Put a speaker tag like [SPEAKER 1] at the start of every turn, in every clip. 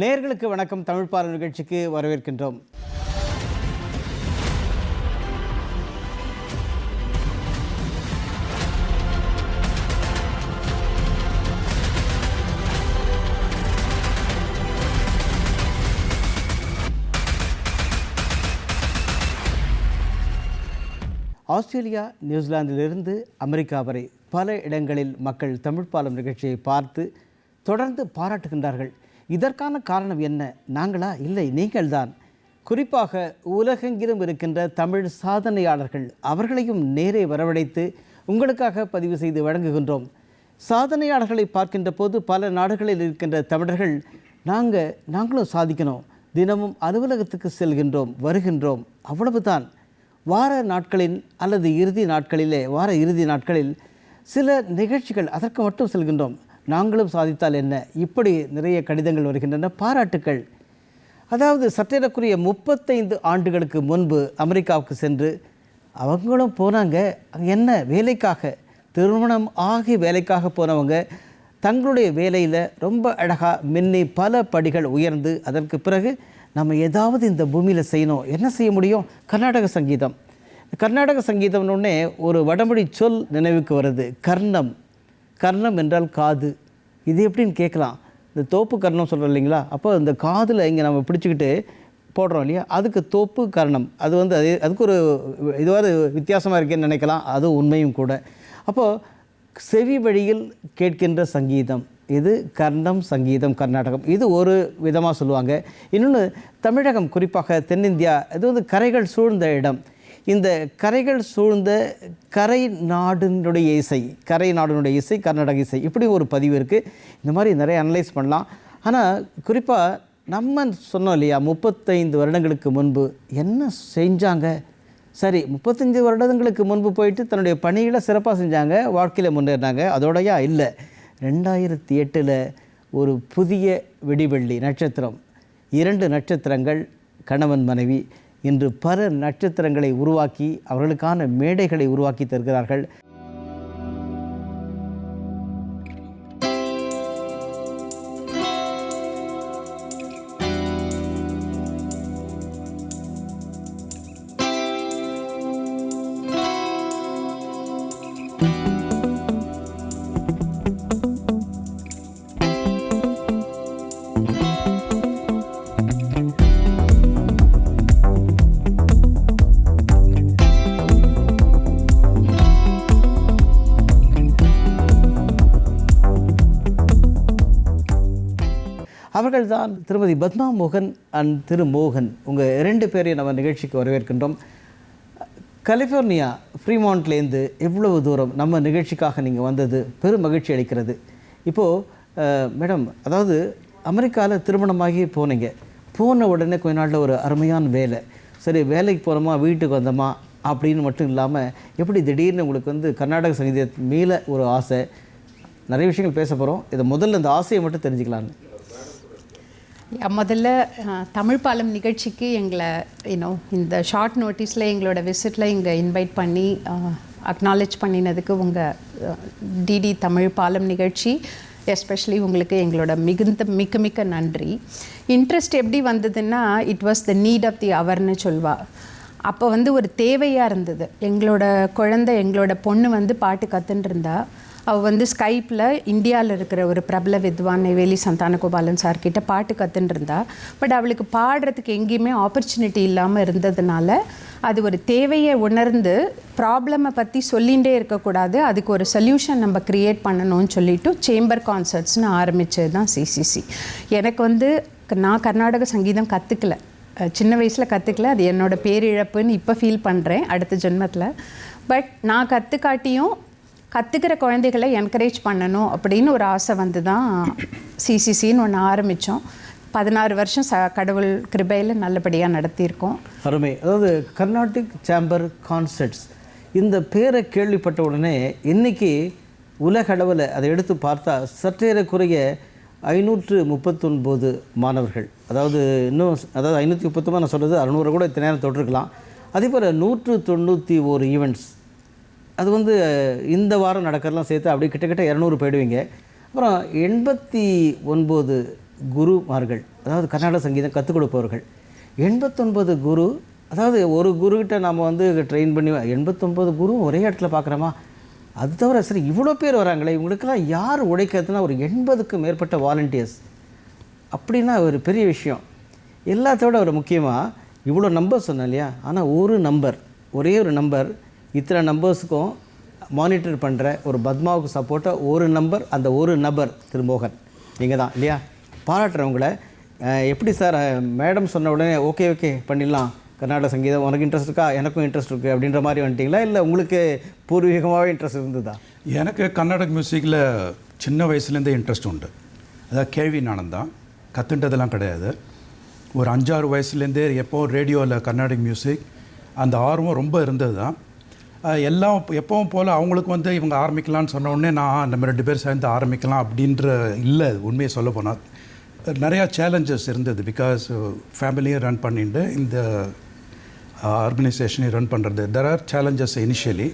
[SPEAKER 1] நேர்களுக்கு வணக்கம். தமிழ் நிகழ்ச்சிக்கு வரவேற்கின்றோம். ஆஸ்திரேலியா நியூசிலாந்திலிருந்து அமெரிக்கா வரை பல இடங்களில் மக்கள் தமிழ்ப்பாலம் நிகழ்ச்சியை பார்த்து தொடர்ந்து பாராட்டுகின்றார்கள். இதற்கான காரணம் என்ன? நாங்களா? இல்லை நீங்கள்தான். குறிப்பாக உலகெங்கிலும் இருக்கின்ற தமிழ் சாதனையாளர்கள் அவர்களையும் நேரே வரவழைத்து உங்களுக்காக பதிவு செய்து வழங்குகின்றோம். சாதனையாளர்களை பார்க்கின்ற போது பல நாடுகளில் இருக்கின்ற தமிழர்கள் நாங்கள் நாங்களும் சாதிக்கணும். தினமும் அலுவலகத்துக்கு செல்கின்றோம் வருகின்றோம். அவ்வளவுதான். வார நாட்களின் அல்லது இறுதி நாட்களிலே வார இறுதி நாட்களில் சில நிகழ்ச்சிகள் அதற்கு மட்டும் செல்கின்றோம். நாங்களும் சாதித்தால் என்ன? இப்படி நிறைய கடிதங்கள் வருகின்றன பாராட்டுக்கள். அதாவது சற்றேறக்குரிய முப்பத்தைந்து ஆண்டுகளுக்கு முன்பு அமெரிக்காவுக்கு சென்று அவங்களும் போனாங்க. அங்கே என்ன வேலைக்காக? திருமணம் ஆகி வேலைக்காக போனவங்க தங்களுடைய வேலையில் ரொம்ப அழகாக மின்னி பல படிகள் உயர்ந்து அதற்கு பிறகு நம்ம ஏதாவது இந்த பூமியில் செய்யணும். என்ன செய்ய முடியும்? கர்நாடக சங்கீதம். கர்நாடக சங்கீதம்னு ஒரு வடமொழி சொல் நினைவுக்கு வருது. கர்ணம். கர்ணம் என்றால் காது. இது எப்படின்னு கேட்கலாம். இந்த தோப்பு கர்ணம் சொல்கிறோம் இல்லைங்களா? அப்போ இந்த காதில் இங்கே நம்ம பிடிச்சிக்கிட்டு போடுறோம் இல்லையா? அதுக்கு தோப்பு கரணம். அது வந்து அது அதுக்கு ஒரு இதுவாது வித்தியாசமாக இருக்கேன்னு நினைக்கலாம். அது உண்மையும் கூட. அப்போது செவி வழியில் கேட்கின்ற சங்கீதம். இது கர்ணம் சங்கீதம் கர்நாடகம். இது ஒரு விதமாக சொல்லுவாங்க. இன்னொன்று தமிழகம் குறிப்பாக தென்னிந்தியா இது வந்து கரைகள் சூழ்ந்த இடம். இந்த கரைகள் சூழ்ந்த கரை நாடினுடைய இசை கரை நாடினுடைய இசை கர்நாடக இசை இப்படி ஒரு பதிவு இருக்குது இந்த மாதிரி நிறைய அனலைஸ் பண்ணலாம். ஆனால் குறிப்பாக நம்ம சொன்னோம் இல்லையா முப்பத்தைந்து வருடங்களுக்கு முன்பு என்ன செஞ்சாங்க? சரி முப்பத்தஞ்சு வருடங்களுக்கு முன்பு போயிட்டு தன்னுடைய பணிகளை சிறப்பாக செஞ்சாங்க வாழ்க்கையில் முன்னேறினாங்க. அதோடையா இல்லை. ரெண்டாயிரத்தி எட்டில் ஒரு புதிய வெடிவெள்ளி நட்சத்திரம் இரண்டு நட்சத்திரங்கள் கணவன் மனைவி இன்று பல நட்சத்திரங்களை உருவாக்கி அவர்களுக்கான மேடைகளை உருவாக்கி தருகிறார்கள். அவர்கள்தான் திருமதி பத்மா மோகன் அண்ட் திரு மோகன். உங்கள் இரண்டு பேரையும் நம்ம நிகழ்ச்சிக்கு வரவேற்கின்றோம். கலிஃபோர்னியா ஃப்ரீமாண்ட்லேருந்து எவ்வளவு தூரம் நம்ம நிகழ்ச்சிக்காக நீங்கள் வந்தது பெரும் மகிழ்ச்சி அளிக்கிறது. இப்போது மேடம் அதாவது அமெரிக்காவில் திருமணமாகி போனீங்க. போன உடனே கொஞ்ச நாளில் ஒரு அருமையான வேலை. சரி வேலைக்கு போகிறோமா வீட்டுக்கு வந்தோமா அப்படின்னு மட்டும் இல்லாமல் எப்படி திடீர்னு உங்களுக்கு வந்து கர்நாடக சங்கீத மேலே ஒரு ஆசை? நிறைய விஷயங்கள் பேச போகிறோம் இதை முதல்ல இந்த ஆசையை மட்டும் தெரிஞ்சுக்கலான்னு
[SPEAKER 2] முதல்ல தமிழ் பாலம் நிகழ்ச்சிக்கு எங்களை யூனோ இந்த ஷார்ட் நோட்டீஸில் எங்களோட விசிட்டில் இங்கே இன்வைட் பண்ணி அக்னாலேஜ் பண்ணினதுக்கு உங்கள் டிடி தமிழ் பாலம் நிகழ்ச்சி எஸ்பெஷலி உங்களுக்கு எங்களோட மிகுந்த மிக்க மிக்க நன்றி. இன்ட்ரெஸ்ட் எப்படி வந்ததுன்னா it was the need of the அவர்னு சொல்வா. அப்போ வந்து ஒரு தேவையாக இருந்தது. எங்களோட குழந்தை எங்களோட பொண்ணு வந்து பாட்டு கற்றுன்னு இருந்தா அவள் வந்து ஸ்கைப்பில் இந்தியாவில் இருக்கிற ஒரு பிரபல வித்வான் நெய்வேலி சந்தானகோபாலன் சார்கிட்ட பாட்டு கற்றுன்னு பட் அவளுக்கு பாடுறதுக்கு எங்கேயுமே ஆப்பர்ச்சுனிட்டி இல்லாமல் இருந்ததுனால அது ஒரு தேவையை உணர்ந்து ப்ராப்ளமை பற்றி சொல்லிகிட்டே இருக்கக்கூடாது. அதுக்கு ஒரு சொல்யூஷன் நம்ம க்ரியேட் பண்ணணும்னு சொல்லிட்டு சேம்பர் கான்சர்ட்ஸ்னு ஆரம்பித்தது தான் சிசிசி எனக்கு வந்து நான் கர்நாடக சங்கீதம் கற்றுக்கல சின்ன வயசில் கற்றுக்கல அது என்னோட பேரிழப்புன்னு இப்போ ஃபீல் பண்ணுறேன் அடுத்த ஜென்மத்தில். பட் நான் கற்றுக்காட்டியும் கற்றுக்கிற குழந்தைகளை என்கரேஜ் பண்ணணும் அப்படின்னு ஒரு ஆசை வந்து தான் சிசிசின்னு ஒன்று ஆரம்பித்தோம் பதினாறு வருஷம் ச கடவுள் கிருபையில் நல்லபடியாக நடத்தியிருக்கோம்.
[SPEAKER 1] அருமை. அதாவது கர்நாடிக் சேம்பர் கான்சர்ட்ஸ். இந்த பேரை கேள்விப்பட்ட உடனே இன்னைக்கு உலகளவில் அதை எடுத்து பார்த்தா சற்றேறக்குறைய ஐநூற்று முப்பத்தொன்பது மாணவர்கள். அதாவது இன்னும் அதாவது ஐநூற்றி முப்பத்தொம்பது நான் சொல்கிறது அறுநூறு கூட இத்தனை நேரம் தொட்டிருக்கலாம். அதே போல் நூற்று தொண்ணூற்றி ஒரு ஈவெண்ட்ஸ் அது வந்து இந்த வாரம் நடக்கிறதெல்லாம் சேர்த்து அப்படி கிட்டத்தட்ட இரநூறு போயிடுவீங்க. அப்புறம் எண்பத்தி ஒன்பது குருமார்கள் அதாவது கர்நாடக சங்கீதம் கற்றுக் கொடுப்பவர்கள். எண்பத்தொன்பது குரு அதாவது ஒரு குருக்கிட்ட நம்ம வந்து ட்ரெயின் பண்ணி எண்பத்தொன்பது குரு ஒரே இடத்துல பார்க்குறோமா அது தவிர சரி இவ்வளோ பேர் வராங்களே இவங்களுக்கெல்லாம் யார் உழைக்கிறதுனா ஒரு எண்பதுக்கும் மேற்பட்ட வாலண்டியர்ஸ் அப்படின்னா ஒரு பெரிய விஷயம். எல்லாத்தோட ஒரு முக்கியமாக இவ்வளோ நம்பர் சொன்னேன் இல்லையா? ஆனால் ஒரு நம்பர் ஒரே ஒரு நம்பர் இத்தனை நம்பர்ஸுக்கும் மானிட்டர் பண்ணுற ஒரு பத்மாவுக்கு சப்போர்ட்டாக ஒரு நம்பர் அந்த ஒரு நபர் திரு மோகன். நீங்கள் தான் இல்லையா? பாராட்டுறவங்கள எப்படி சார் மேடம் சொன்ன உடனே ஓகே ஓகே பண்ணிடலாம். கர்நாடக சங்கீதம் உனக்கு இன்ட்ரெஸ்ட் இருக்கா? எனக்கும் இன்ட்ரெஸ்ட் இருக்குது அப்படின்ற மாதிரி வந்துட்டிங்களா? இல்லை உங்களுக்கு பூர்வீகமாகவே இன்ட்ரெஸ்ட் இருந்ததா?
[SPEAKER 3] எனக்கு கர்நாடக மியூசிக்கில் சின்ன வயசுலேருந்தே இன்ட்ரெஸ்ட் உண்டு. அதாவது கேள்வி நானும் தான். கற்றுன்றதெல்லாம் கிடையாது. ஒரு அஞ்சாறு வயசுலேருந்தே எப்போ ரேடியோவில் கர்நாடக மியூசிக் அந்த ஆர்வம் ரொம்ப இருந்தது தான். எல்லாம் எப்பவும் போல் அவங்களுக்கு வந்து இவங்க ஆரம்பிக்கலாம்னு சொன்ன உடனே நான் நம்ம ரெண்டு பேர் சேர்ந்து ஆரம்பிக்கலாம் அப்படின்ற இல்லை உண்மையை சொல்ல போனால் நிறையா சேலஞ்சஸ் இருந்தது பிகாஸ் ஃபேமிலியும் ரன் பண்ணிட்டு இந்த ஆர்கனைசேஷனையும் ரன் பண்ணுறது there are challenges initially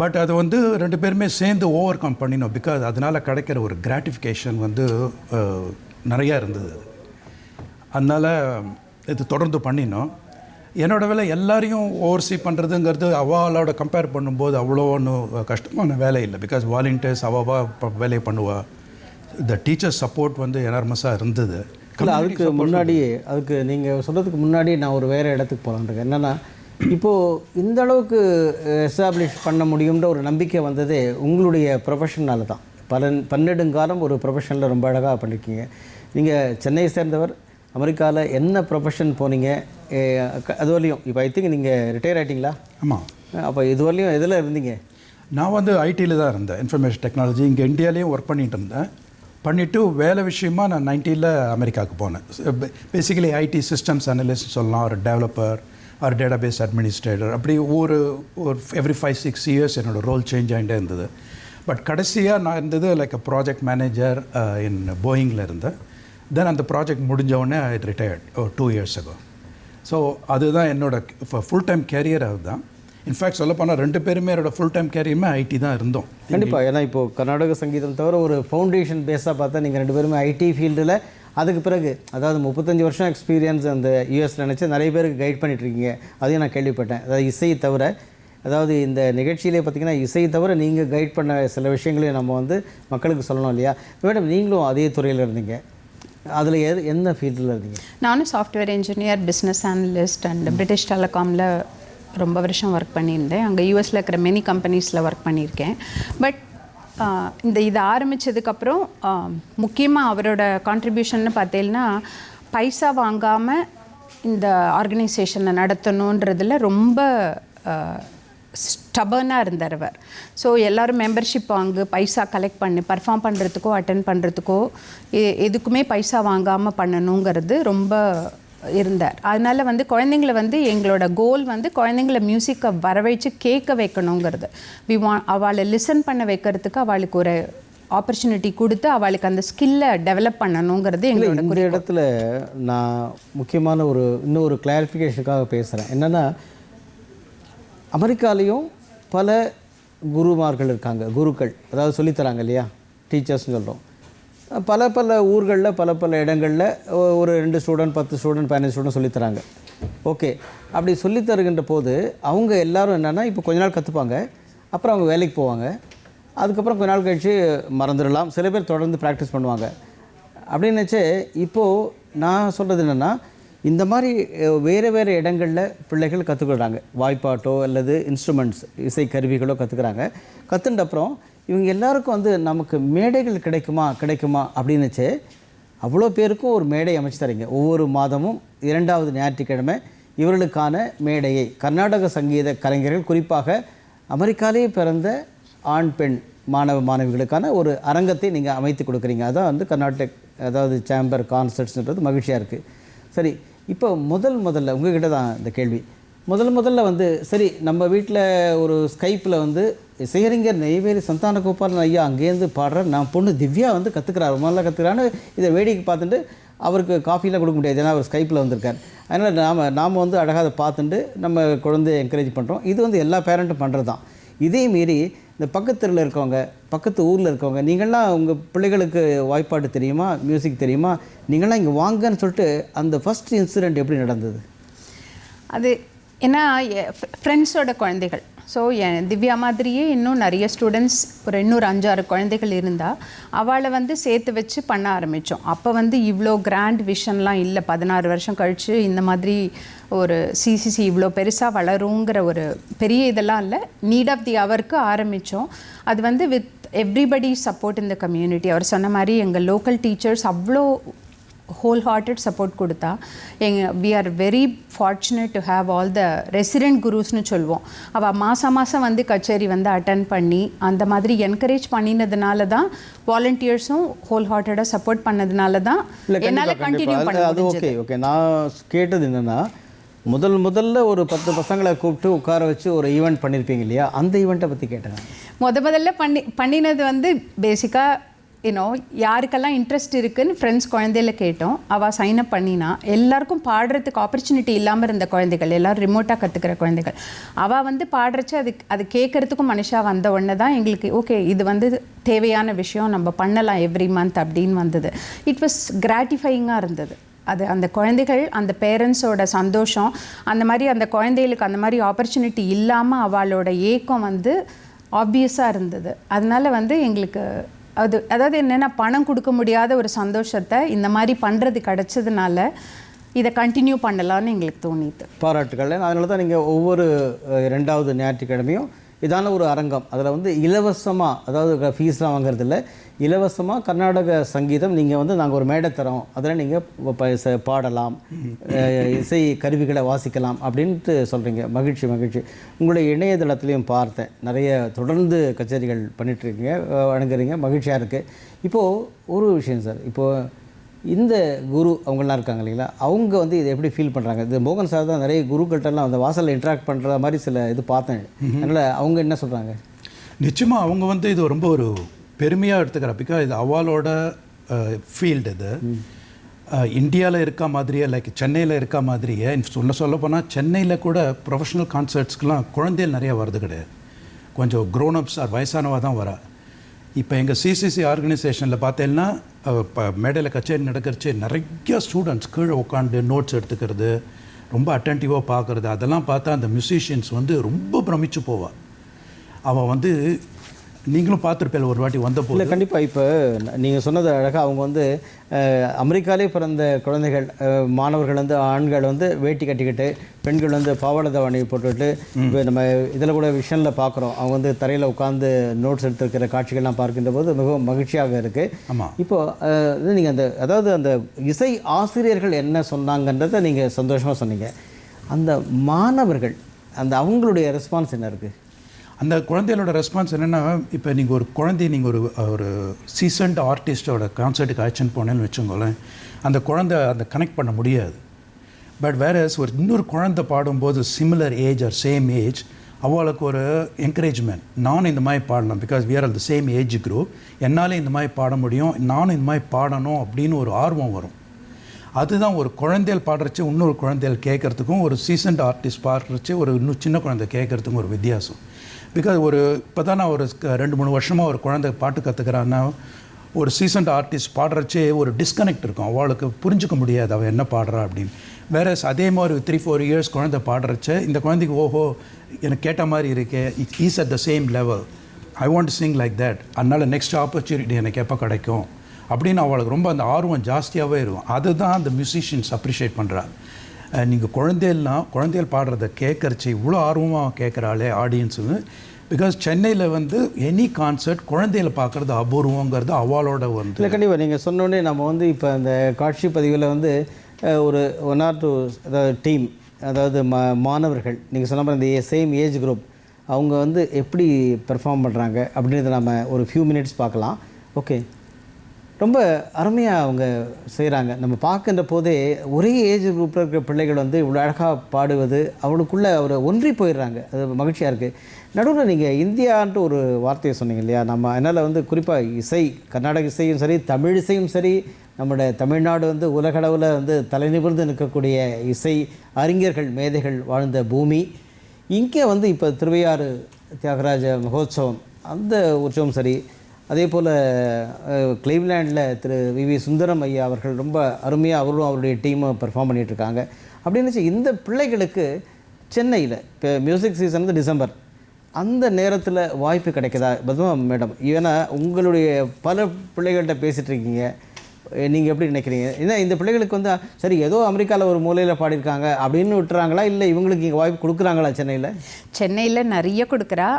[SPEAKER 3] but அது வந்து ரெண்டு பேருமே சேர்ந்து ஓவர் கம் பண்ணினோம் பிகாஸ் அதனால் கிடைக்கிற ஒரு கிராட்டிஃபிகேஷன் வந்து நிறையா இருந்தது. அதனால் இது தொடர்ந்து பண்ணினோம். என்னோட வேலை எல்லாரையும் ஓவர்சி பண்ணுறதுங்கிறது அவளோட கம்பேர் பண்ணும்போது அவ்வளோ ஒன்றும் கஷ்டமான வேலை இல்லை. பிகாஸ் வாலண்டியர்ஸ் அவவா வேலையை பண்ணுவா. இந்த டீச்சர் சப்போர்ட் வந்து எனார்மஸாக இருந்தது.
[SPEAKER 1] இல்லை அதுக்கு முன்னாடியே அதுக்கு நீங்கள் சொல்கிறதுக்கு முன்னாடி நான் ஒரு வேறு இடத்துக்கு போகலான் இருக்கேன். என்னென்னா இப்போது இந்த அளவுக்கு எஸ்டாப்ளிஷ் பண்ண முடியுன்ற ஒரு நம்பிக்கை வந்ததே உங்களுடைய ப்ரொஃபஷனால தான். பல பன்னெடுங்காலம் ஒரு ப்ரொஃபஷனில் ரொம்ப அழகாக பண்ணியிருக்கீங்க நீங்கள் சென்னையை சேர்ந்தவர் அமெரிக்காவில் என்ன ப்ரொஃபஷன் போனீங்க? அது வரலையும் இப்போ ஐ திங்க் நீங்கள் ரிட்டையர் ஆகிட்டீங்களா
[SPEAKER 3] ஆமாம்
[SPEAKER 1] அப்போ இது வரலையும் எதில் இருந்தீங்க?
[SPEAKER 3] நான் வந்து ஐடியில் தான் இருந்தேன். இன்ஃபர்மேஷன் டெக்னாலஜி இங்கே இந்தியாலேயும் ஒர்க் பண்ணிட்டு இருந்தேன். பண்ணிவிட்டு வேலை விஷயமா நான் நைன்ட்டியில் அமெரிக்காவுக்கு போனேன். பேசிக்கலி ஐடி சிஸ்டம்ஸ் அனலிஸ்ட் சொல்லலாம். ஒரு டெவலப்பர் ஒரு டேட்டாபேஸ் அட்மினிஸ்ட்ரேட்டர் அப்படி ஒரு ஒரு எவ்ரி ஃபைவ் சிக்ஸ் இயர்ஸ் என்னோடய ரோல் சேஞ்ச் ஆகிட்டே இருந்தது. பட் கடைசியாக நான் இருந்தது like a project manager in போயிங்கில் இருந்தேன். தென் அந்த ப்ராஜெக்ட் முடிஞ்ச உடனே I retired two years ago. So அதுதான் என்னோட ஃபுல் டைம் கேரியர் அதுதான். இன்ஃபேக்ட் சொல்லப்போனால் ரெண்டு பேருமே என்னோட ஃபுல் டைம் கேரியருமே ஐடி தான் இருந்தோம்.
[SPEAKER 1] கண்டிப்பாக ஏன்னா இப்போது கர்நாடக சங்கீதம் தவிர ஒரு ஃபவுண்டேஷன் பேஸாக பார்த்தா நீங்கள் ரெண்டு பேருமே ஐடி ஃபீல்டில் அதுக்கு பிறகு அதாவது முப்பத்தஞ்சு வருஷம் எக்ஸ்பீரியன்ஸ் அந்த யூஎஸில் நினச்சி நிறைய பேருக்கு கைட் பண்ணிகிட்ருக்கீங்க அதையும் நான் கேள்விப்பட்டேன். அதாவது இசையை தவிர அதாவது இந்த நிகழ்ச்சியிலே பார்த்தீங்கன்னா இசையை தவிர நீங்கள் கைட் பண்ண சில விஷயங்களையும் நம்ம வந்து மக்களுக்கு சொல்லணும் இல்லையா? மேடம் நீங்களும் அதே துறையில் இருந்தீங்க. அதில் எது எந்த ஃபீல்டில் இருக்கீங்க?
[SPEAKER 2] நானும் software engineer business analyst and British டெலகாமில் ரொம்ப வருஷம் ஒர்க் பண்ணியிருந்தேன். அங்கே யூஎஸில் இருக்கிற மெனி கம்பெனிஸில் ஒர்க் பண்ணியிருக்கேன். பட் இந்த இதை ஆரம்பித்ததுக்கப்புறம் முக்கியமாக அவரோட கான்ட்ரிபியூஷன்னு பார்த்தீங்கன்னா பைசா வாங்காமல் இந்த ஆர்கனைசேஷனை நடத்தணுன்றதுல ரொம்ப ஸ்டபர்னாக இருந்தார் அவர். ஸோ எல்லோரும் மெம்பர்ஷிப் வாங்கு பைசா கலெக்ட் பண்ணி பர்ஃபார்ம் பண்ணுறதுக்கோ அட்டன் பண்ணுறதுக்கோ எதுக்குமே பைசா வாங்காமல் பண்ணணுங்கிறது ரொம்ப இருந்தார். அதனால் வந்து குழந்தைங்கள வந்து எங்களோட கோல் வந்து குழந்தைங்கள மியூசிக்கை வரவழைச்சு கேட்க வைக்கணுங்கிறது. வி வா அவளை லிசன் பண்ண வைக்கிறதுக்கு அவளுக்கு ஒரு ஆப்பர்ச்சுனிட்டி கொடுத்து அவளுக்கு அந்த ஸ்கில்லை டெவலப் பண்ணணுங்கிறது எங்களோட
[SPEAKER 1] இந்த இடத்துல நான் முக்கியமான ஒரு இன்னொரு கிளாரிஃபிகேஷனுக்காக பேசுகிறேன் என்னென்னா அமெரிக்காலேயும் பல குருமார்கள் இருக்காங்க குருக்கள். அதாவது சொல்லித்தராங்க இல்லையா? டீச்சர்ஸ்னு சொல்கிறோம் பல பல ஊர்களில் பல பல இடங்களில் ஒரு ரெண்டு ஸ்டூடெண்ட் பத்து ஸ்டூடெண்ட் பதினஞ்சு ஸ்டூடெண்ட் சொல்லித்தராங்க. ஓகே அப்படி சொல்லி தருகின்ற போது அவங்க எல்லாரும் என்னென்னா இப்போ கொஞ்ச நாள் கற்றுப்பாங்க அப்புறம் அவங்க வேலைக்கு போவாங்க. அதுக்கப்புறம் கொஞ்ச நாள் கழித்து மறந்துடலாம். சில பேர் தொடர்ந்து ப்ராக்டிஸ் பண்ணுவாங்க. அப்படின்னு நினச்சி இப்போது நான் சொல்கிறது என்னென்னா இந்த மாதிரி வேறு வேறு இடங்களில் பிள்ளைகள் கற்றுக்கிறாங்க வாய்ப்பாட்டோ அல்லது இன்ஸ்ட்ருமெண்ட்ஸ் இசை கருவிகளோ கற்றுக்குறாங்க கற்றுண்ட அப்புறம் இவங்க எல்லாருக்கும் வந்து நமக்கு மேடைகள் கிடைக்குமா கிடைக்குமா அப்படின்னுச்சு. அவ்வளோ பேருக்கும் ஒரு மேடை அமைச்சு தரீங்க. ஒவ்வொரு மாதமும் இரண்டாவது ஞாயிற்றுக்கிழமை இவர்களுக்கான மேடையை. கர்நாடக சங்கீத கலைஞர்கள் குறிப்பாக அமெரிக்காலேயே பிறந்த ஆண் பெண் மாணவ மாணவிகளுக்கான ஒரு அரங்கத்தை நீங்கள் அமைத்து கொடுக்குறீங்க. அதான் வந்து கர்நாடக அதாவது சேம்பர் கான்சர்ட்ஸ்ன்றது மகிழ்ச்சியாக இருக்குது சரி இப்போ முதல் முதல்ல உங்ககிட்ட தான் இந்த கேள்வி. முதல் முதல்ல வந்து சரி நம்ம வீட்டில் ஒரு ஸ்கைப்பில் வந்து இசையறிஞர் நெய்வேலி சந்தான கோபாலன் ஐயா அங்கேருந்து பாடுற நான் பொண்ணு திவ்யா வந்து கற்றுக்கிறார் முதல்ல கற்றுக்கிறான்னு இதை வேடிக்கை பார்த்துட்டு அவருக்கு காஃபிலாம் கொடுக்க முடியாது ஏன்னா அவர் ஸ்கைப்பில் வந்திருக்கார். அதனால் நாம் நாம் வந்து அழகாக அதை பார்த்துட்டு நம்ம குழந்தைய என்கரேஜ் பண்ணுறோம் இது வந்து எல்லா பேரண்ட்டும் பண்ணுறது தான் இதே மீறி இந்த பக்கத்தில் இருக்கவங்க பக்கத்து ஊரில் இருக்கவங்க நீங்கள்லாம் உங்கள் பிள்ளைகளுக்கு வாய்ப்பாடு தெரியுமா? மியூசிக் தெரியுமா? நீங்கள்லாம் இங்கே வாங்கன்னு சொல்லிட்டு அந்த ஃபஸ்ட் இன்சிடெண்ட் எப்படி நடந்தது?
[SPEAKER 2] அது ஏன்னா ஃப்ரெண்ட்ஸோட குழந்தைகள். ஸோ என் திவ்யா மாதிரியே இன்னும் நிறைய ஸ்டூடெண்ட்ஸ் ஒரு இன்னொரு அஞ்சாறு குழந்தைகள் இருந்தால் அவளை வந்து சேர்த்து வச்சு பண்ண ஆரம்பித்தோம் அப்போ வந்து இவ்வளோ கிராண்ட் விஷன்லாம் இல்லை. பதினாறு வருஷம் கழித்து இந்த மாதிரி ஒரு சிசிசி இவ்வளோ பெருசாக வளருங்கிற ஒரு பெரிய இதெல்லாம் இல்லை. நீட் ஆஃப் தி அவருக்கு ஆரம்பித்தோம் அது வந்து வித் எவ்ரிபடி சப்போர்ட் இந்த கம்யூனிட்டி அவர் சொன்ன மாதிரி எங்கள் லோக்கல் டீச்சர்ஸ் அவ்வளோ ஹோல் ஹார்ட்டட் சப்போர்ட் கொடுத்தா எங்கள் we are very fortunate to have all the resident குரூஸ்னு சொல்லுவோம் அவள் மாதம் மாதம் வந்து கச்சேரி வந்து அட்டன் பண்ணி அந்த மாதிரி என்கரேஜ் பண்ணினதுனால தான் வாலண்டியர்ஸும் ஹோல் ஹார்ட்டடாக சப்போர்ட் பண்ணதுனால தான் என்னால் கண்டினியூ பண்ண
[SPEAKER 1] அது ஓகே ஓகே நான் கேட்டது என்னென்னா முதல் முதல்ல ஒரு பத்து பசங்களை கூப்பிட்டு உட்கார வச்சு ஒரு ஈவெண்ட் பண்ணியிருப்பீங்க இல்லையா? அந்த ஈவெண்ட்டை பற்றி கேட்டேன்.
[SPEAKER 2] முத முதல்ல பண்ணி பண்ணினது வந்து பேசிக்காக யூனோ யாருக்கெல்லாம் இன்ட்ரெஸ்ட் இருக்குன்னு ஃப்ரெண்ட்ஸ் குழந்தையில கேட்டோம். அவள் சைன் அப் பண்ணினா எல்லாருக்கும் பாடுறதுக்கு ஆப்பர்ச்சுனிட்டி இல்லாமல் இருந்த குழந்தைகள் எல்லோரும் ரிமோட்டாக கற்றுக்கிற குழந்தைகள். அவள் வந்து பாடுறச்சு அது அது கேட்குறதுக்கும் மனுஷா வந்த உடனே தான் எங்களுக்கு ஓகே இது வந்து தேவையான விஷயம் நம்ம பண்ணலாம் எவ்ரி மந்த் அப்படின்னு வந்தது. இட் வாஸ் கிராட்டிஃபையிங்காக இருந்தது. அது அந்த குழந்தைகள் அந்த பேரண்ட்ஸோட சந்தோஷம் அந்த மாதிரி அந்த குழந்தைகளுக்கு அந்த மாதிரி ஆப்பர்ச்சுனிட்டி இல்லாமல் அவளோட ஏக்கம் வந்து ஆப்வியஸாக இருந்தது. அதனால வந்து எங்களுக்கு அது அதாவது என்னென்னா பணம் கொடுக்க முடியாத ஒரு சந்தோஷத்தை இந்த மாதிரி பண்ணுறது கிடச்சதுனால இதை கண்டினியூ பண்ணலான்னு எங்களுக்கு தோணிது.
[SPEAKER 1] பாராட்டுக்கள் அதனால தான் நீங்கள் ஒவ்வொரு ரெண்டாவது ஞாயிற்றுக்கிழமையும் இதான ஒரு அரங்கம். அதில் வந்து இலவசமாக அதாவது ஃபீஸ்லாம் வாங்குறது இல்லை இலவசமாக கர்நாடக சங்கீதம் நீங்கள் வந்து நாங்கள் ஒரு மேடை தரோம். அதில் நீங்கள் பாடலாம். இசை கருவிகளை வாசிக்கலாம் அப்படின்ட்டு சொல்கிறீங்க மகிழ்ச்சி மகிழ்ச்சி. உங்களுடைய இணையதளத்துலேயும் பார்த்தேன். நிறைய தொடர்ந்து கச்சேரிகள் பண்ணிகிட்ருக்கீங்க வழங்குறீங்க மகிழ்ச்சியாக இருக்குது இப்போது ஒரு விஷயம் சார். இப்போது இந்த குரு அவங்களாம் இருக்காங்க இல்லைங்களா? அவங்க வந்து இதை எப்படி ஃபீல் பண்ணுறாங்க இது மோகன் சார் தான் நிறைய குருக்கள்கிட்டலாம் அந்த வாசலில் இன்ட்ராக்ட் பண்ணுற மாதிரி சில இது பார்த்தேன். அதனால் அவங்க என்ன சொல்கிறாங்க
[SPEAKER 3] நிச்சயமாக அவங்க வந்து இது ரொம்ப ஒரு பெருமையாக எடுத்துக்கிறா பிகாஸ் இது அவளோட ஃபீல்டு இது. இந்தியாவில் இருக்க மாதிரியே லைக் சென்னையில் இருக்க மாதிரியே சொல்ல சொல்ல போனால் சென்னையில் கூட ப்ரொஃபஷனல் கான்சர்ட்ஸ்க்கெலாம் குழந்தைகள் நிறைய வருது கிடையாது. கொஞ்சம் க்ரோனப்ஸ் ஆர் வயசானவா தான் வரா. இப்போ எங்கள் சிசிசி ஆர்கனைசேஷனில் பார்த்தேன்னா இப்போ மேடையில் கச்சேரி நடக்கிறச்சு நிறைய ஸ்டூடெண்ட்ஸ் கீழே உட்காந்து நோட்ஸ் எடுத்துக்கிறது ரொம்ப அட்டன்டிவாக பார்க்குறது அதெல்லாம் பார்த்தா அந்த மியூசிஷியன்ஸ் வந்து ரொம்ப பிரமிச்சு போவாள் அவன் வந்து நீங்களும் பார்த்துருப்பேன் ஒரு வாட்டி வந்தபோது?
[SPEAKER 1] இல்லை கண்டிப்பாக இப்போ நீங்கள் சொன்னது அழகாக அவங்க வந்து அமெரிக்காலே பிறந்த குழந்தைகள் மாணவர்கள் வந்து ஆண்கள் வந்து வேட்டி கட்டிக்கிட்டு பெண்கள் வந்து பாவாடை தாவணி போட்டுக்கிட்டு இப்போ நம்ம இதில் கூட விஷனில் பார்க்குறோம் அவங்க வந்து தரையில் உட்காந்து நோட்ஸ் எடுத்துருக்கிற காட்சிகள்லாம் பார்க்கின்ற போது மிகவும் மகிழ்ச்சியாக இருக்குது
[SPEAKER 3] ஆமாம்
[SPEAKER 1] இப்போ அஹ், இது நீங்கள் அந்த அதாவது அந்த இசை ஆசிரியர்கள் என்ன சொன்னாங்கன்றதை நீங்கள் சந்தோஷமாக சொன்னீங்க. அந்த மாணவர்கள் அந்த அவங்களுடைய ரெஸ்பான்ஸ் என்ன இருக்குது
[SPEAKER 3] அந்த குழந்தைகளோட ரெஸ்பான்ஸ் என்னென்னா இப்போ நீங்கள் ஒரு குழந்தைய நீங்கள் ஒரு ஒரு சீசன்ட் ஆர்டிஸ்டோட கான்சர்ட்டுக்கு அழைச்சின்னு போனேன்னு வச்சுக்கோங்களேன் அந்த குழந்தை அந்த கனெக்ட் பண்ண முடியாது. பட் வேற ஒரு இன்னொரு குழந்தை பாடும்போது similar age or same age அவளுக்கு ஒரு என்கரேஜ்மெண்ட் நானும் இந்த மாதிரி பாடலாம் because we are the same age group என்னாலே இந்த மாதிரி பாட முடியும் நானும் இந்த மாதிரி பாடணும் அப்படின்னு ஒரு ஆர்வம் வரும். அதுதான் ஒரு குழந்தைகள் பாடுறச்சு இன்னொரு குழந்தைகள் கேட்குறதுக்கும் ஒரு சீசன்ட் ஆர்டிஸ்ட் பாடுறச்சு ஒரு இன்னும் சின்ன குழந்தை கேட்குறதுக்கும் ஒரு வித்தியாசம். பிகாஸ் ஒரு இப்போ தான் நான் ஒரு ரெண்டு மூணு வருஷமாக ஒரு குழந்தை பாட்டு கற்றுக்கிறான்னா ஒரு சீசன்ட் ஆர்டிஸ்ட் பாடுறச்சே ஒரு டிஸ்கனெக்ட் இருக்கும். அவளுக்கு புரிஞ்சுக்க முடியாது அவள் என்ன பாடுறா அப்படின்னு. வேற அதே மாதிரி த்ரீ ஃபோர் இயர்ஸ் குழந்தை பாடுறச்ச இந்த குழந்தைக்கு ஓஹோ எனக்கு கேட்ட மாதிரி இருக்கே it is at the same level I want sing like that அதனால் நெக்ஸ்ட் ஆப்பர்ச்சுனிட்டி எனக்கு எப்போ கிடைக்கும்? அப்படின்னு அவளுக்கு ரொம்ப அந்த ஆர்வம் ஜாஸ்தியாகவே இருக்கும். அதுதான் அந்த மியூசிஷியன்ஸ் அப்ரிஷியேட் பண்ணுறாங்க நீங்கள் குழந்தைகள்லாம் குழந்தைகள் பாடுறத கேட்குறச்சி இவ்வளோ ஆர்வமாக கேட்குறாளே ஆடியன்ஸுன்னு பிகாஸ் சென்னையில் வந்து எனி கான்சர்ட் குழந்தையில பார்க்குறது அபூர்வங்கிறது அவளோட வந்து
[SPEAKER 1] இல்லை கண்டிப்பாக நீங்கள் சொன்னோடனே நம்ம வந்து இப்போ அந்த காட்சி பதிவில் வந்து ஒரு ஒன் ஆர் டூ அதாவது டீம் அதாவது மா மாணவர்கள் நீங்கள் சொன்ன மாதிரி இந்த சேம் ஏஜ் குரூப் அவங்க வந்து எப்படி பெர்ஃபார்ம் பண்ணுறாங்க அப்படின்றத நம்ம ஒரு ஃபியூ மினிட்ஸ் பார்க்கலாம். ஓகே ரொம்ப அருமையாக அவங்க செய்கிறாங்க நம்ம பார்க்கின்ற போதே ஒரே ஏஜ் குரூப்பில் இருக்கிற பிள்ளைகள் வந்து இவ்வளோ அழகாக பாடுவது அவளுக்குள்ளே அவர் ஒன்றி போயிடுறாங்க. அது மகிழ்ச்சியாக இருக்குது நடுவில் நீங்கள் இந்தியான்ட்டு ஒரு வார்த்தையை சொன்னீங்க இல்லையா? நம்ம அதனால் வந்து குறிப்பாக இசை கர்நாடக இசையும் சரி தமிழ் இசையும் சரி நம்முடைய தமிழ்நாடு வந்து உலகளவில் வந்து தலைநிமிர்ந்து நிற்கக்கூடிய இசை அறிஞர்கள் மேதைகள் வாழ்ந்த பூமி. இங்கே வந்து இப்போ திருவையாறு தியாகராஜ மகோத்சவம் அந்த உற்சவம் சரி அதே போல் கிளைவ்லேண்டில் திரு வி. வி. சுந்தரம் ஐயா அவர்கள் ரொம்ப அருமையாக அவரும் அவருடைய டீமும் பெர்ஃபார்ம் பண்ணிகிட்ருக்காங்க அப்படின்னு இந்த பிள்ளைகளுக்கு சென்னையில் இப்போ மியூசிக் சீசன் வந்து டிசம்பர். அந்த நேரத்தில் வாய்ப்பு கிடைக்குதா? பத்மா மேடம் ஏன்னா உங்களுடைய பல பிள்ளைகள்கிட்ட பேசிகிட்ருக்கீங்க நீங்கள் எப்படி நினைக்கிறீங்க? ஏன்னா இந்த பிள்ளைகளுக்கு வந்து சரி ஏதோ அமெரிக்காவில் ஒரு மூலையில் பாடியிருக்காங்க அப்படின்னு விட்டுறாங்களா? இல்லை இவங்களுக்கு இங்கே வாய்ப்பு கொடுக்குறாங்களா சென்னையில்?
[SPEAKER 2] சென்னையில் நிறைய கொடுக்குறா.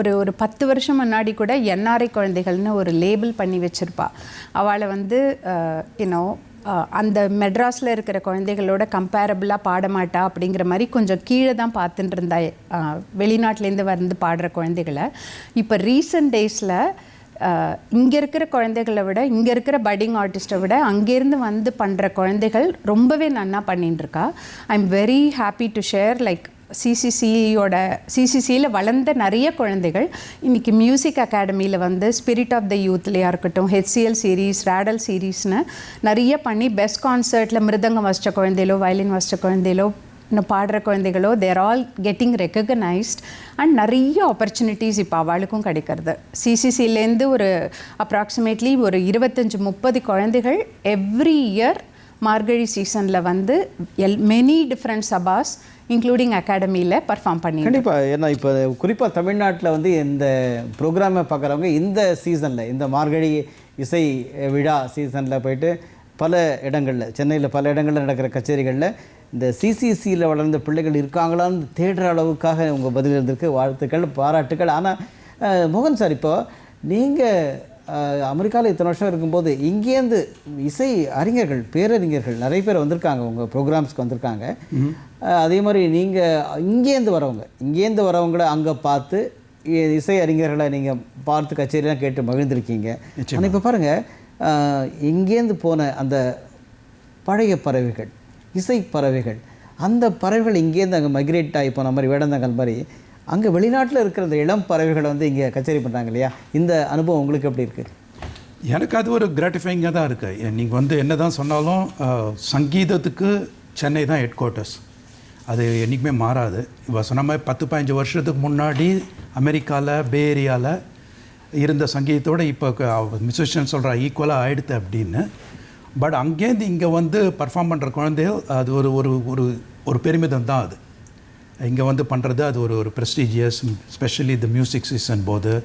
[SPEAKER 2] ஒரு ஒரு பத்து வருஷம் முன்னாடி கூட என்ஆர்ஐ குழந்தைகள்னு ஒரு லேபிள் பண்ணி வச்சுருப்பா. அவளை வந்து யூனோ அந்த மெட்ராஸில் இருக்கிற குழந்தைகளோட கம்பேரபிளாக பாடமாட்டா அப்படிங்கிற மாதிரி கொஞ்சம் கீழே தான் பார்த்துட்டு இருந்தா வெளிநாட்டிலேருந்து வந்து பாடுற குழந்தைகளை. இப்போ ரீசன்ட் டேஸில் இங்கே இருக்கிற குழந்தைகளை விட இங்கே இருக்கிற பட்டிங் ஆர்டிஸ்ட்டை விட அங்கேருந்து வந்து பண்ணுற குழந்தைகள் ரொம்பவே நன்னா பண்ணிட்டு இருக்கா. I am very happy to share like சிசிசியோட சிசிசியில் வளர்ந்த நிறைய குழந்தைகள் இன்றைக்கி மியூசிக் அகாடமியில் வந்து ஸ்பிரிட் ஆஃப் த யூத்லையாக இருக்கட்டும் ஹெச்சிஎல் சீரீஸ் ரேடல் சீரீஸ்னு நிறைய பண்ணி பெஸ்ட் கான்சர்ட்டில் மிருதங்கம் வசித்த குழந்தையிலோ வயலின் வசித்த குழந்தையிலோ பாடுற குழந்தைகளோ they're all getting recognised and நிறைய ஆப்பர்ச்சுனிட்டிஸ் இப்போ அவளுக்கும் கிடைக்கிறது. சிசிசிலேருந்து ஒரு அப்ராக்சிமேட்லி ஒரு இருபத்தஞ்சி முப்பது குழந்தைகள் எவ்ரி இயர் மார்கழி சீசனில் வந்து எல் மெனி டிஃப்ரெண்ட் சபாஸ் இன்க்ளூடிங் அகாடமியில் பர்ஃபார்ம் பண்ணி
[SPEAKER 1] கண்டிப்பாக ஏன்னா இப்போ குறிப்பாக தமிழ்நாட்டில் வந்து இந்த ப்ரோக்ராமை பார்க்குறவங்க இந்த சீசனில் இந்த மார்கழி இசை விழா சீசனில் போயிட்டு பல இடங்களில் சென்னையில் பல இடங்களில் நடக்கிற கச்சேரிகளில் இந்த சிசிசியில் வளர்ந்த பிள்ளைகள் இருக்காங்களான்னு தேடுற அளவுக்காக உங்கள் பதில் இருந்திருக்கு. வாழ்த்துக்கள் பாராட்டுக்கள். ஆனால் மோகன் சார் இப்போ நீங்கள் அமெரிக்காவில் இத்தனை வருஷம் இருக்கும்போது இங்கேருந்து இசை அறிஞர்கள் பேரறிஞர்கள் நிறைய பேர் வந்திருக்காங்க. உங்கள் ப்ரோக்ராம்ஸ்க்கு வந்திருக்காங்க. அதே மாதிரி நீங்கள் இங்கேருந்து வரவங்க இங்கேருந்து வரவங்கள அங்கே பார்த்து இசை அறிஞர்களை நீங்கள் பார்த்து கச்சேரிலாம் கேட்டு மகிழ்ந்திருக்கீங்க. ஆனால் இப்போ பாருங்கள் இங்கேருந்து போன அந்த பழைய பறவைகள் இசை பறவைகள் அந்த பறவைகள் இங்கேருந்து அங்கே மைக்ரேட் ஆகி போன மாதிரி வேடந்தாங்கல் மாதிரி அங்கே வெளிநாட்டில் இருக்கிற அந்த இளம் பறவைகளை வந்து இங்கே கச்சேரி பண்ணுறாங்க இல்லையா? இந்த அனுபவம் உங்களுக்கு எப்படி இருக்குது
[SPEAKER 3] எனக்கு அது ஒரு கிராட்டிஃபைங்காக தான் இருக்குது நீங்கள் வந்து என்ன தான் சொன்னாலும் சங்கீதத்துக்கு சென்னை தான் ஹெட் குவார்ட்டர்ஸ் அது என்றைக்குமே மாறாது. இப்போ சொன்ன மாதிரி பத்து பதினஞ்சு வருஷத்துக்கு முன்னாடி அமெரிக்காவில் பே ஏரியாவில் இருந்த சங்கீதத்தோட இப்போ மியூசிஷியன் சொல்கிற ஈக்குவலாக ஆகிடுது அப்படின்னு. பட் அங்கேருந்து இங்கே வந்து பர்ஃபார்ம் பண்ணுற குழந்தைகள் அது ஒரு ஒரு ஒரு ஒரு பெருமிதம் தான் அது. இங்கே வந்து பண்ணுறது அது ஒரு ஒரு ப்ரெஸ்டீஜியஸ் ஸ்பெஷலி இந்த மியூசிக் சீசன் போது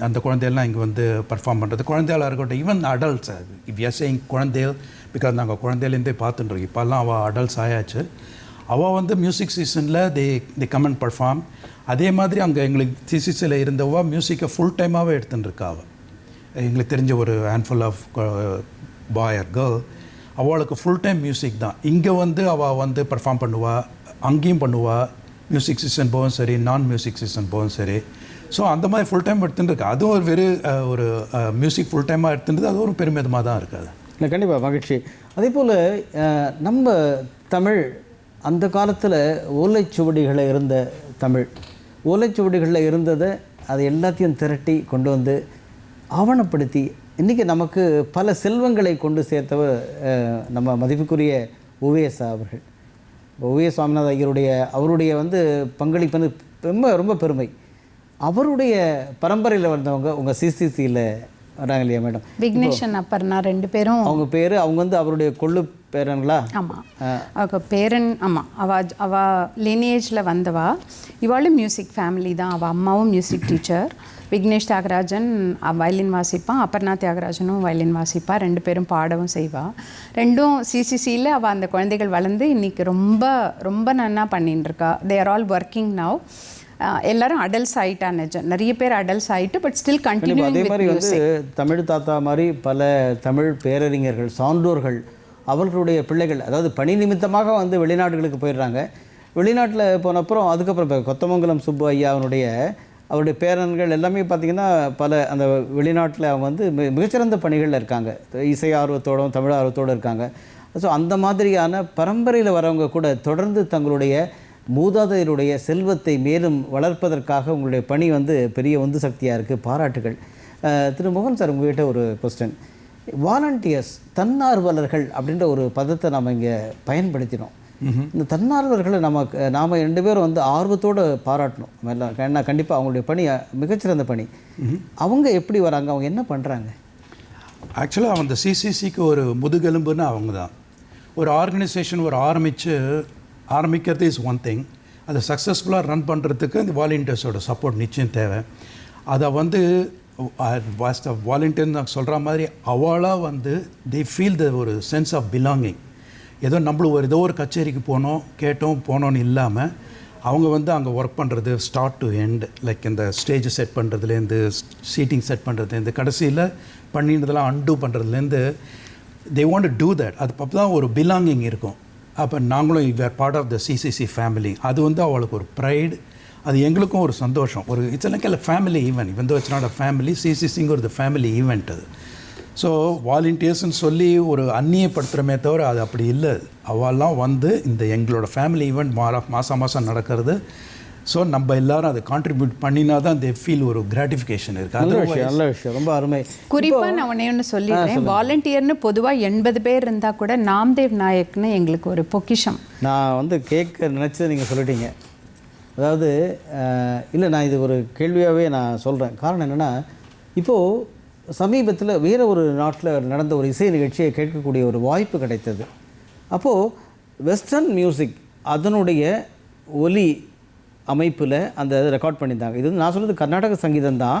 [SPEAKER 3] அந்த குழந்தையெல்லாம் இங்கே வந்து பர்ஃபார்ம் பண்ணுறது குழந்தைகளாக இருக்கட்டும் ஈவன் அடல்ட்ஸ் இப் எஸ் குழந்தைகள் பிகாஸ் நாங்கள் குழந்தையிலேருந்தே பார்த்துட்டுருக்கோம் இப்போல்லாம் அவள் அடல்ட்ஸ் ஆயாச்சு. அவள் வந்து மியூசிக் சீசனில் they the come and perform அதே மாதிரி அங்கே எங்களுக்கு சிசிசியில் இருந்தவா மியூசிக்கை ஃபுல் டைமாகவே எடுத்துன்னு இருக்கா அவள் எங்களுக்கு தெரிஞ்ச ஒரு handful of boy or girl அவளுக்கு ஃபுல் டைம் மியூசிக் தான். இங்கே வந்து அவள் வந்து பர்ஃபார்ம் பண்ணுவாள் அங்கேயும் பண்ணுவாள் மியூசிக் சீசன் போகும் சரி நான் மியூசிக் சீசன் போகும் சரி. ஸோ அந்த மாதிரி ஃபுல் டைம் எடுத்துட்டு இருக்கு. அதுவும் ஒரு வெறு ஒரு மியூசிக் ஃபுல் டைமாக எடுத்துட்டு அது ஒரு பெருமிதமாக தான் இருக்காது.
[SPEAKER 1] இல்லை கண்டிப்பாக மகிழ்ச்சி. அதே போல் நம்ம தமிழ் அந்த காலத்தில் ஓலைச்சுவடிகளில் இருந்த தமிழ். ஓலைச்சுவடிகளில் இருந்ததை அதை எல்லாத்தையும் திரட்டி கொண்டு வந்து ஆவணப்படுத்தி இன்றைக்கி நமக்கு பல செல்வங்களை கொண்டு சேர்த்தவர் நம்ம மதிப்புக்குரிய ஓவியசா அவர்கள். ஓவிய சுவாமிநாத ஐயருடைய அவருடைய வந்து பங்களிப்பு வந்து ரொம்ப ரொம்ப பெருமை. அவருடைய பரம்பரையில் வந்தவங்க உங்கள் சிசிசியில் வராங்க இல்லையா மேடம்?
[SPEAKER 2] விக்னேஷன் அப்பர்னா ரெண்டு பேரும்
[SPEAKER 1] அவங்க பேர் அவங்க வந்து அவருடைய கொள்ளு பேரன்களா?
[SPEAKER 2] ஆமாம் அவ பேரன் ஆமாம் அவ அவ லினேஜில் வந்தவா. இவாளும் மியூசிக் ஃபேமிலி தான். அவள் அம்மாவும் music teacher Vignesh Thyagarajan violin வாசிப்பான் Aparna தியாகராஜனும் வயலின் வாசிப்பா. ரெண்டு பேரும் பாடவும் செய்வா. ரெண்டும் சிசிசியில் அவள் அந்த குழந்தைகள் வளர்ந்து இன்னைக்கு ரொம்ப ரொம்ப நன்னா பண்ணிட்டு இருக்கா. They are all working now எல்லாரும் அடல்ட்ஸ் ஆயிட்டா நிஜம். நிறைய பேர் அடல்ட்ஸ் ஆயிட்டு பட் ஸ்டில்
[SPEAKER 1] கண்டிப்பா அதே
[SPEAKER 2] கண்டினியூ
[SPEAKER 1] மாதிரி வந்து தமிழ் தாத்தா மாதிரி பல தமிழ் பேரறிஞர்கள் சான்றோர்கள் அவர்களுடைய பிள்ளைகள் அதாவது பணி நிமித்தமாக வந்து வெளிநாடுகளுக்கு போயிடுறாங்க. வெளிநாட்டில் போன அப்புறம் அதுக்கப்புறம் இப்போ கொத்தமங்கலம் சுப்பு ஐயா அவனுடைய அவருடைய பேரன்கள் எல்லாமே பார்த்திங்கன்னா பல அந்த வெளிநாட்டில் அவங்க வந்து மி- மிகச்சிறந்த பணிகளில் இருக்காங்க. இசை ஆர்வத்தோடும் தமிழ் ஆர்வத்தோடு இருக்காங்க. ஸோ அந்த மாதிரியான பரம்பரையில் வரவங்க கூட தொடர்ந்து தங்களுடைய மூதாதையருடைய செல்வத்தை மேலும் வளர்ப்பதற்காக உங்களுடைய பணி வந்து பெரிய உந்து சக்தியாக இருக்குது பாராட்டுகள். திரு மோகன் சார் உங்ககிட்ட ஒரு கொஸ்டின் வாலண்டியர்ஸ் தன்னார்வலர்கள் அப்படின்ற ஒரு பதத்தை நம்ம இங்கே பயன்படுத்தினோம். இந்த தன்னார்வலர்களை நம்ம நாம் ரெண்டு பேரும் வந்து ஆர்வத்தோடு பாராட்டணும். எல்லாம் ஏன்னா கண்டிப்பாக அவங்களுடைய பணி மிகச்சிறந்த பணி. அவங்க எப்படி வராங்க? அவங்க என்ன பண்ணுறாங்க
[SPEAKER 3] ஆக்சுவலாக அந்த சிசிசிக்கு ஒரு முதுகெலும்புன்னு அவங்க தான். ஒரு ஆர்கனைசேஷன் ஒரு ஆரம்பித்து ஆரம்பிக்கிறது இஸ் ஒன் திங் அதை சக்ஸஸ்ஃபுல்லாக ரன் பண்ணுறதுக்கு இந்த வாலண்டியர்ஸோட சப்போர்ட் நிச்சயம் தேவை. அதை வந்து வாலண்டியர் நான் சொல்கிற மாதிரி அவளாக வந்து தே ஃபீல் த ஒரு சென்ஸ் ஆஃப் பிலாங்கிங் ஏதோ நம்மளும் ஒரு ஏதோ ஒரு கச்சேரிக்கு போனோம் கேட்டோம் போனோன்னு இல்லாமல் அவங்க வந்து அங்கே ஒர்க் பண்ணுறது ஸ்டார்ட் டு எண்ட் லைக் இந்த ஸ்டேஜ் செட் பண்ணுறதுலேருந்து சீட்டிங் செட் பண்ணுறதுலேருந்து கடைசியில் பண்ணினதெல்லாம் அன்டூ பண்ணுறதுலேருந்து தே வாண்ட் டூ தட் அது அப்போ தான் ஒரு பிலாங்கிங் இருக்கும். அப்போ நாங்களும் were part of the CCC family அது வந்து அவளுக்கு ஒரு ப்ரைடு அது எங்களுக்கும் ஒரு சந்தோஷம். ஒரு it's like family event even it's not a family சிசிசிங்கிறது family event அது. ஸோ வாலண்டியர்ஸ்னு சொல்லி ஒரு அந்நியப்படுத்துகிறமே தவிர அது அப்படி இல்லை. அவெல்லாம் வந்து இந்த எங்களோட ஃபேமிலி ஈவெண்ட் மாற மாதம் மாதம் நடக்கிறது. ஸோ நம்ம எல்லாரும் அதை கான்ட்ரிபியூட் பண்ணினா தான் தே ஃபீல் ஒரு கிராட்டிஃபிகேஷன் இருக்குது
[SPEAKER 1] நல்ல விஷயம் நல்ல விஷயம். ரொம்ப அருமை.
[SPEAKER 2] குறிப்பா நான் ஒண்ணே ஒன்று சொல்லிடுறேன். வாலண்டியர்னு பொதுவா எண்பது பேர் இருந்தா கூட நாம்தேவ் நாயக்னு எங்களுக்கு ஒரு பொக்கிஷம்.
[SPEAKER 1] நான் வந்து கேட்க நினச்சதை நீங்கள் சொல்லிட்டீங்க. அதாவது இல்லை நான் இது ஒரு கேள்வியாகவே நான் சொல்கிறேன் காரணம் என்னென்னா இப்போது சமீபத்தில் வேறு ஒரு நாட்டில் நடந்த ஒரு இசை நிகழ்ச்சியை கேட்கக்கூடிய ஒரு வாய்ப்பு கிடைத்தது. அப்போது வெஸ்டர்ன் மியூசிக் அதனுடைய ஒலி அமைப்பில் அந்த ரெக்கார்ட் பண்ணியிருந்தாங்க. இது வந்து நான் சொல்கிறது கர்நாடக சங்கீதம் தான்.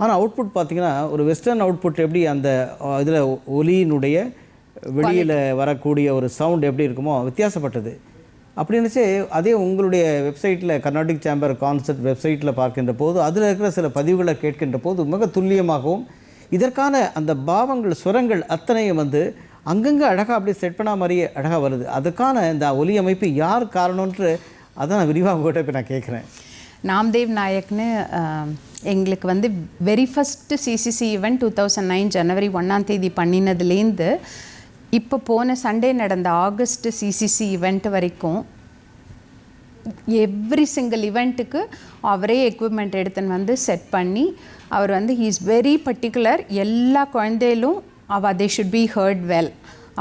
[SPEAKER 1] ஆனால் அவுட்புட் பார்த்தீங்கன்னா ஒரு வெஸ்டர்ன் அவுட்புட் எப்படி அந்த இதில் ஒலியினுடைய வெளியில் வரக்கூடிய ஒரு சவுண்ட் எப்படி இருக்குமோ வித்தியாசப்பட்டது. அப்படின்னுச்சு அதே உங்களுடைய வெப்சைட்டில் கர்நாடிக் சேம்பர் கான்சர்ட் வெப்சைட்டில் பார்க்கின்ற போது அதில் இருக்கிற சில பதிவுகளை கேட்கின்ற போது மிக துல்லியமாகவும் இதற்கான அந்த பாவங்கள் சுரங்கள் அத்தனையும் வந்து அங்கங்கே அழகாக அப்படியே செட் பண்ண மாதிரியே அழகாக வருது. அதுக்கான இந்த ஒலி அமைப்பு யார் காரணம்ன்று அதான் நான் விரிவாக உங்கள்கிட்ட இப்போ நான் கேட்குறேன்
[SPEAKER 2] நாம்தேவ் நாயக்னு எங்களுக்கு வந்து very first CCC event two thousand nine ஜனவரி ஒன்றாம் தேதி பண்ணினதுலேருந்து இப்போ போன சண்டே நடந்த ஆகஸ்ட் சிசிசி ஈவெண்ட் வரைக்கும் எவ்ரி சிங்கிள் இவெண்ட்டுக்கு அவரே எக்யூப்மெண்ட் எடுத்துன்னு வந்து செட் பண்ணி அவர் வந்து ஹீ இஸ் வெரி பர்டிகுலர் எல்லா குழந்தையிலும் அவ they should be heard well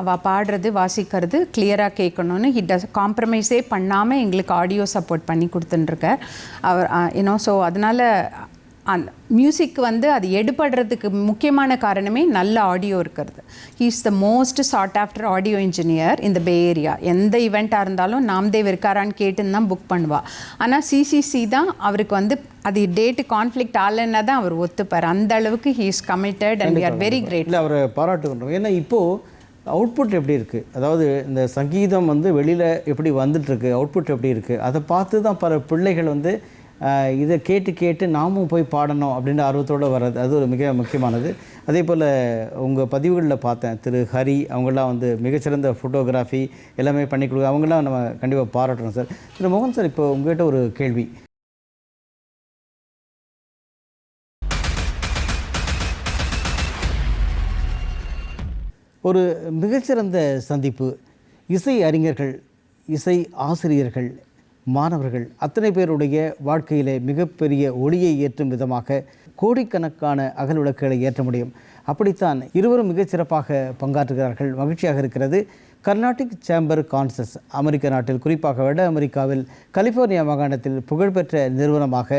[SPEAKER 2] அவள் பாடுறது வாசிக்கிறது கிளியராக கேட்கணும்னு ஹி டஸ் காம்ப்ரமைஸே பண்ணாமல் எங்களுக்கு ஆடியோ சப்போர்ட் பண்ணி கொடுத்துட்டுருக்கார். அவர் யூனோ ஸோ அதனால் அந்த மியூசிக் வந்து அது எடுபடுறதுக்கு முக்கியமான காரணமே நல்ல ஆடியோ இருக்கிறது. He is the most sought after audio engineer இந்த பே ஏரியா எந்த ஈவெண்ட்டாக இருந்தாலும் நாம்தேவ் இருக்காரான்னு கேட்டுன்னு தான் புக் பண்ணுவா. ஆனால் சிசிசி தான் அவருக்கு வந்து அது டேட்டு கான்ஃப்ளிக்ட் ஆகலைன்னா தான் அவர் ஒத்துப்பார். அந்த அளவுக்கு he is committed and we are very great
[SPEAKER 1] அவரை பாராட்டுகின்றோம். ஏன்னா இப்போது அவுட்புட் எப்படி இருக்குது அதாவது இந்த சங்கீதம் வந்து வெளியில் எப்படி வந்துட்டுருக்கு? அவுட்புட் எப்படி இருக்குது அதை பார்த்து தான் பல பிள்ளைகள் வந்து இதை கேட்டு கேட்டு நாமும் போய் பாடணும் அப்படின்ற ஆர்வத்தோடு வர்றது. அது ஒரு மிக முக்கியமானது. அதே போல் உங்கள் பதிவுகளில் பார்த்தேன். திரு ஹரி அவங்கெல்லாம் வந்து மிகச்சிறந்த ஃபோட்டோகிராஃபி எல்லாமே பண்ணி கொடுக்க அவங்கெல்லாம் நம்ம கண்டிப்பாக பாராட்டுறோம் சார். திரு மோகன் சார் இப்போ உங்கள்கிட்ட ஒரு கேள்வி. ஒரு மிகச்சிறந்த சந்திப்பு. இசை அறிஞர்கள் இசை ஆசிரியர்கள் மாணவர்கள் அத்தனை பேருடைய வாழ்க்கையிலே மிகப்பெரிய ஒளியை ஏற்றும் விதமாக கோடிக்கணக்கான அகல் விளக்குகளை ஏற்ற முடியும். அப்படித்தான் இருவரும் மிகச்சிறப்பாக பங்காற்றுகிறார்கள். மகிழ்ச்சியாக இருக்கிறது. கர்நாடிக் சேம்பர் கான்சஸ் அமெரிக்க நாட்டில் குறிப்பாக வட அமெரிக்காவில் கலிஃபோர்னியா மாகாணத்தில் புகழ்பெற்ற நிறுவனமாக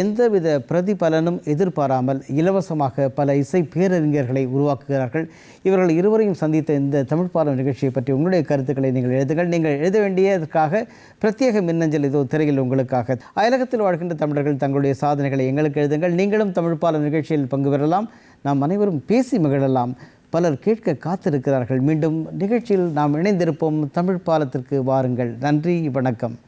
[SPEAKER 1] எந்தவித பிரதிபலனும் எதிர்பாராமல் இலவசமாக பல இசை பேரறிஞர்களை உருவாக்குகிறார்கள். இவர்கள் இருவரையும் சந்தித்த இந்த தமிழ் பாடம் நிகழ்ச்சியை பற்றி உங்களுடைய கருத்துக்களை நீங்கள் எழுதுங்கள். நீங்கள் எழுத வேண்டியதற்காக பிரத்யேக மின்னஞ்சல் இதோ திரையில் உங்களுக்காக. அயலகத்தில் வாழ்கின்ற தமிழர்கள் தங்களுடைய சாதனைகளை எங்களுக்கு எழுதுங்கள். நீங்களும் தமிழ் பாலம் நிகழ்ச்சியில் பங்கு பெறலாம். நாம் அனைவரும் பேசி மகிழலாம். பலர் கேட்க காத்திருக்கிறார்கள். மீண்டும் நிகழ்ச்சியில் நாம் இணைந்திருப்போம். தமிழ் பாலத்திற்கு வாருங்கள். நன்றி வணக்கம்.